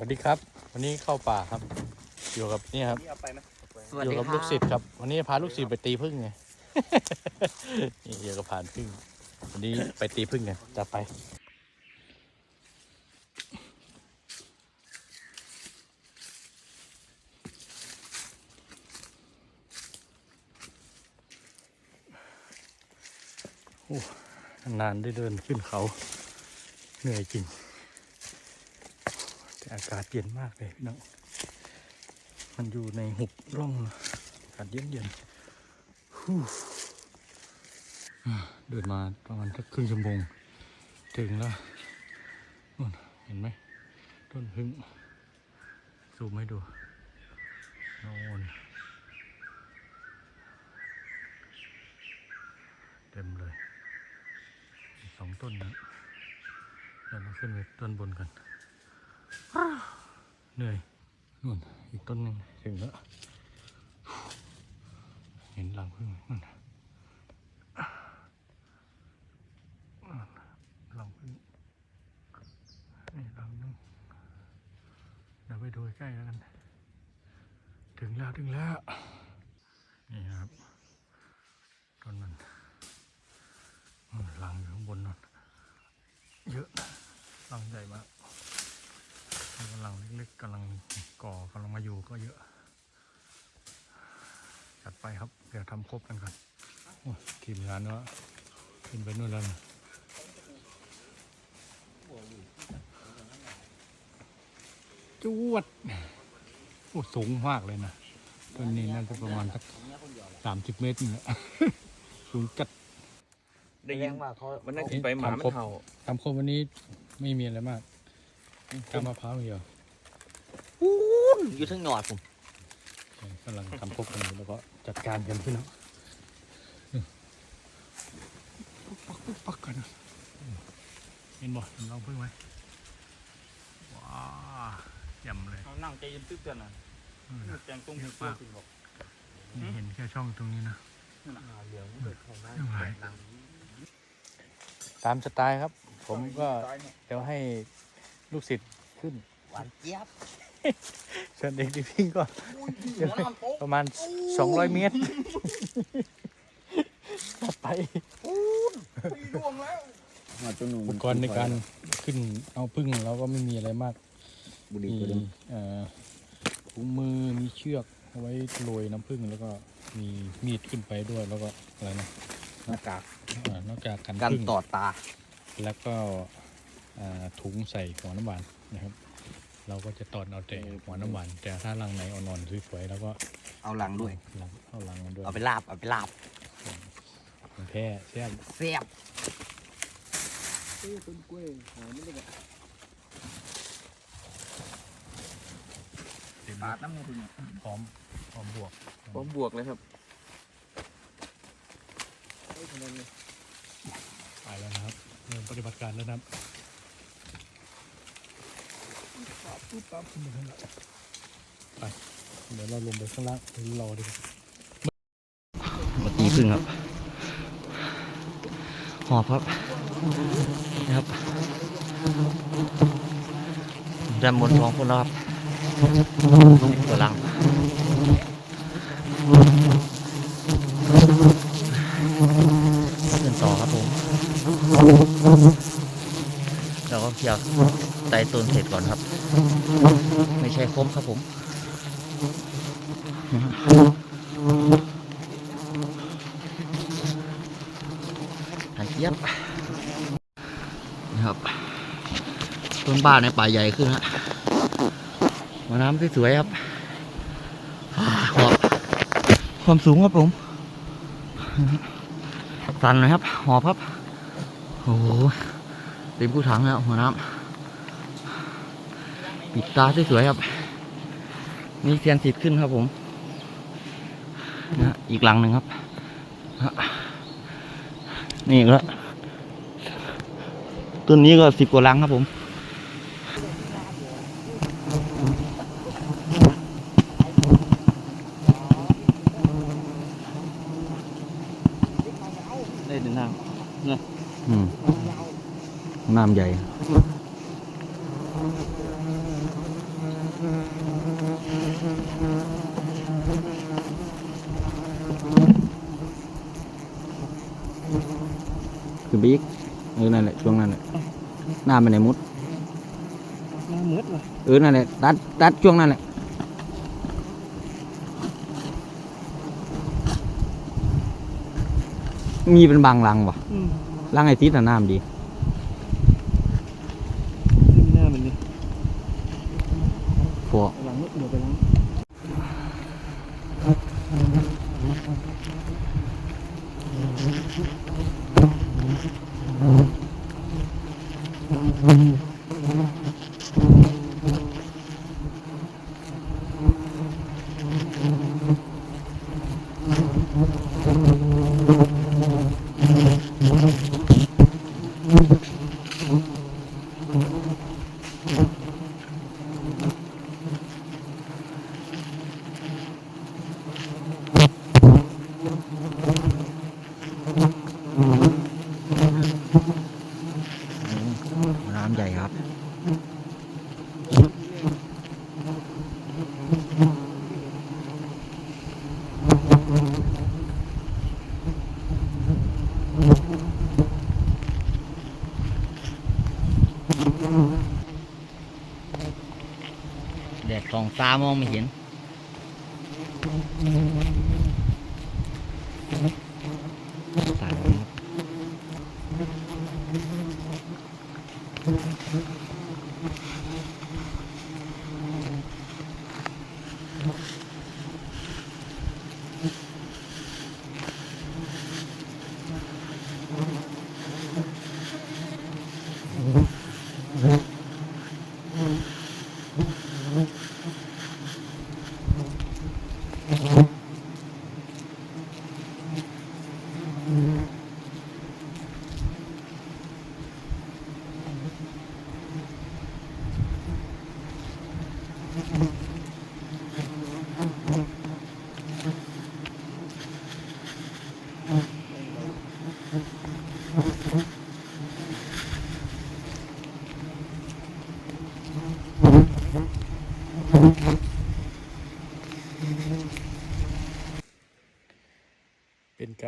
วัสดีครับ วันนี้เข้าป่าครับ อยู่กับนี่ครับ นี่เอาไปไหมสวัสอยู่ดีกับครัลูกศิษย์ครับ วันนี้พาลูกศิษย์ไปตีพึ่งไง นี่อยู่กับผ่านพึ่ง วันนี้ไปตีพึ่งไงจะไป โอ้ นานได้เดินขึ้นเขา เหนื่อยจริง แต่อากาศเย็นมากเลยพี่น้อง มันอยู่ในหุบร่องอากาศเย็นเย็นๆหูเดินมาประมาณสักครึ่งชั่วโมง ถึงแล้วนู่นเห็นไหมต้นพึ่งซูมให้ดูโน่นเต็มเลยสองต้นนะเดี๋ยวเราขึ้นไปต้นบนกัน เหนื่อยนู่นอีกต้นหนึ่งถึงแล้ว เห็นรังพึ่งมนั่นรังพึ่งนี่รังหนึงเดี๋ยวไปดูใกล้แล้วกัน ถึงแล้วถึงแล้ว นี่ครับต้นมันนู่นรังอยู่ข้างบนนั่นเยอะรังใหญ่มาก ลังเล็กๆกำลังก่อกำลังมาอยู่ก็เยอะ จัดไปครับ เดี๋ยวทำครบกันก่อนโอ้ยทีมงานว่าขึ้นไปนู่นแล้วนะจวดโอ้สูงมากเลยนะต้นนี้น่าจะประมาณสักสามสิบเมตรนี่แหละสูงจัดได้ยินว่าเขาวันนั้นที่ไปหมามันเห่าทำครบวันนี้ไม่มีอะไรมากทำมะพร้าวอย่างเดียว ปูนอยู่ทั้งหนอดผมกำลังทำครบกันอยู่แล้วก็จัดการกันพี่น้องนี่ปักปักปักกันนะเห็นบ่เห็นเราพึ่งไหมว้าเยี่ยมเลยเขานั่งใจเย็นตึ๊บกันนะเออนะแจงตรงเยที่อะตัวมากจริงบอกนี่เห็นแค่ช่องตรงนี้นะเหลืองเกิดของได้ไม่ไหวตามสไตล์ครับ ผมก็เดี๋ยวให้ลูกศิษย์ขึ้น หวานเจี๊ยบ ส่วนเด็กที่พิงก็เดี๋ยวให้ประมาณ 200 เมตรจัดไปอุปกรณ์ในการขึ้นเอาพึ่งเราก็ไม่มีอะไรมากบุรีมีก็เดิมเอ่อถุงมือมีเชือกเอาไว้โรยน้ำผึ้งแล้วก็มีมีดขึ้นไปด้วยแล้วก็อะไรนะหน้ากากอ่านอกจากกันกันผึ้งตอดตา แล้วก็อ่าถุงใส่หัวน้ำหวานนะครับ เราก็จะตอดเอาแต่หัวน้ำหวานแต่ถ้ารังไหนอ่อนๆสวยๆแล้วก็เอาหลังด้วยลังเอาลังมันด้วยเอาไปลาบ เอาไปลาบมันแพ้แซ่บเสียบเต็มปาดน้ำมันถึงพร้อมพร้อมบวกผมบวกเลยครับไปแล้วนะครับเริ่มปฏิบัติการแล้วนะครับ ปุ๊บปั๊บขึ้นมาข้างหลังไป เดี๋ยวเราลงไปข้างล่างไปรอดีกว่ามาตีพึ่งครับ หอบครับนะครับด้านบนท้องพวกเราครับตัวลังเดินต่อครับผมแล้วก็เคลียร์ไตต้นเสร็จก่อนครับ ไม่ใช่คมครับผมหายเจี๊ยบนะครับต้นบ้านในป่าใหญ่ขึ้นฮะมาน้ำสวยๆครับหอบความสูงครับผมสันหน่อยครับ หอบครับ โอ้โหเต็มกู้ถังแล้วหัวน้ำ ปิดตาสวยๆครับมีเทียนสิบขึ้นครับผมนะอีกหลังหนึ่งครับ นี่กแล้วต้นนี้ก็สิบกว่าลังครับผม ได้เดินทาง อืมน้ำใหญ่ ขึ้นไปอีกเออนั่นแหละช่วงนั้นแหละหน้ามันไหนมุดน้ำมืดว่ะเออนั่นแหละตัดตัดช่วงนั้นแหละมีเป็นบางรังวะอืมรังไอ้ทิศน่ะน้ำดี Mm-hmm. แดดส่องฟ้ามองไม่เห็นสายครับ เ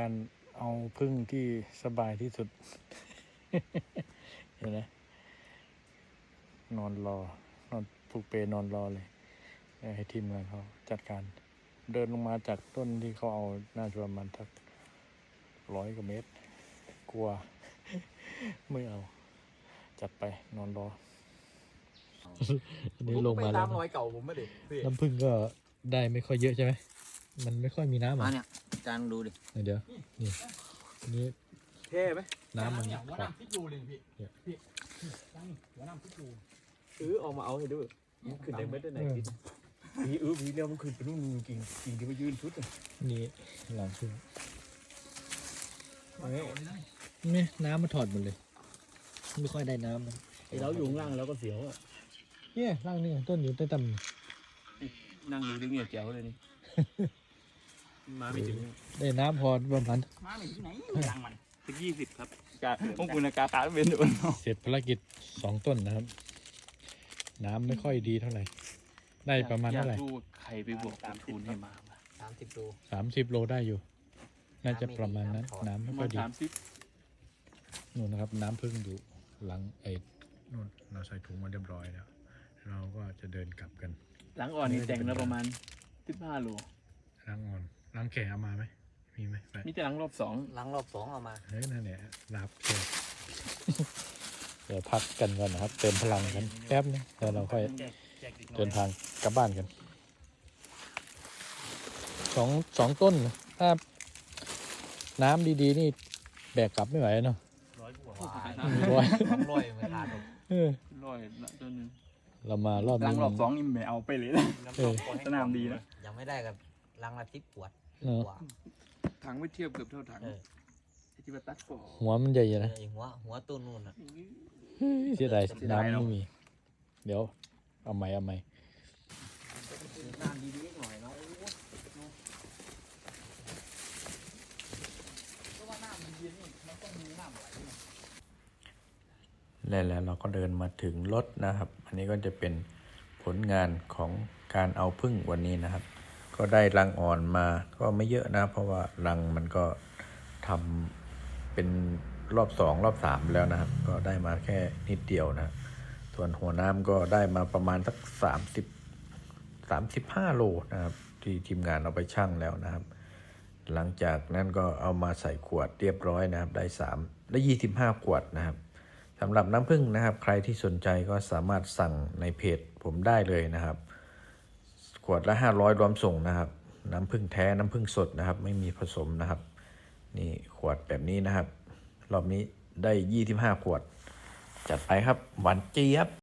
การเอาพึ่งที่สบายที่สุด เห็นไหมนอนรอ นอนผูกเปนอนรอเลย ให้ทีมงานเขาจัดการ เดินลงมาจากต้นที่เขาเอาน่าจะประมาณทักร้อยกว่าเมตร กลัว ไม่เอา จัดไปนอนรออันนี้ลงมาแล้วน้อยเก่าผมไม่ดิน้ำพึ่งก็ได้ไม่ค่อยเยอะใช่ไหม มันไม่ค่อยมีน้ำมาอะเนี่ยจานดูดิเดี๋ยวนี่อันนี้เท่ไหมน้ำมันหัวขอดน้ำพิจูเลยพี่เนี่ยพี่ตั้งหัวน้ำพิจูเออเอามาเอาให้ดูขึ้นได้ไม่ได้ไหนเออทิศผีเออผีเดียวมันขึ้นไปนู่นกิ่งกิ่งที่มายืนชุดอะนี่หลังพึ่งเอ้ยนี่น้ำมันถอดหมดเลย ไม่ค่อยได้น้ำมันไอ้เราอยู่ข้างล่างแล้วก็เสียวอะเนี่ยร่างนี่ต้นอยู่ใต้ตนั่งดูดิเงียบแจ๋วเลยนี่ มาไม่ถึงำได้น้ำพอประมาณมาไม่ที่ไหนยังมันสักยี่สิบครับกาพวกคุณกาตาเป็นโดนเสร็จภารกิจสองต้นนะครับ น้ำไม่ค่อยดีเท่าไหร่ ได้ประมาณเท่าไหร่อยกรู้ใครไปบวกกับทุนให้มาสามสิบโลสามสิบโลได้อยู่ น่าจะประมาณนั้น น้ำไม่ค่อยดีสามสิบนู่นนะครับ น้ำพึ่งอยู่หลังไอ้นู่นเราใส่ถุงมาเรียบร้อยแล้ว เราก็จะเดินกลับกัน หลังอ่อนนี่แต่งแล้วประมาณสิบห้าโลล้างอ่อน ล้างแก่เอามาไหมมีไหมไปมีแต่หลังรอบสองล้างรอบสองเอามาเฮ้ยนั่นแหละลาบแก่เดี๋ยวพักกันก่อนนะครับ เติมพลังกันแป๊บนึงแล้วเราค่อยเดินทางกลับบ้านกันสองสองต้นนะถ้าน้ำดีๆ นี่แบกกลับไม่ไหวเนาะร้อยกว่าร้อยสองร้อยไม่ขาดหรอกเออร้อยละตัวหนึงเรามารอบหลันี้งรอบสองนี่ไม่เอาไปเลยนะเออสนามดีนะยังไม่ได้กับล้างละทิพปวด เนอะกว่าถังไม่เทียบเกือบเท่าถังเออ ไอ้ที่ว่าตัดก่อหัวมันใหญ่อยู่นะไอ้หัวหัวต้นนู่นน่ะเสียดายน้ำไม่มี เดี๋ยว เอาใหม่เอาใหม่น้ำดีๆหน่อยเนาะและแล้วเราก็เดินมาถึงรถนะครับ อันนี้ก็จะเป็นผลงานของการเอาพึ่งวันนี้นะครับ ก็ได้รังอ่อนมาก็ไม่เยอะนะ เพราะว่ารังมันก็ทำเป็นรอบสองรอบสามแล้วนะครับ ก็ได้มาแค่นิดเดียวนะ ส่วนหัวน้ำก็ได้มาประมาณสักสามสิบสามสิบห้าโลนะครับ ที่ทีมงานเอาไปชั่งแล้วนะครับ หลังจากนั้นก็เอามาใส่ขวดเรียบร้อยนะครับ ได้สามได้ยี่สิบห้าขวดนะครับสำหรับน้ำผึ้งนะครับ ใครที่สนใจก็สามารถสั่งในเพจผมได้เลยนะครับ วดละห้าร้อยรวมส่งนะครับ น้ำผึ้งแท้น้ำผึ้งสดนะครับ ไม่มีผสมนะครับ นี่ขวดแบบนี้นะครับ รอบนี้ได้ยี่สิบห้าขวด จัดไปครับ หวานเจี๊ยบ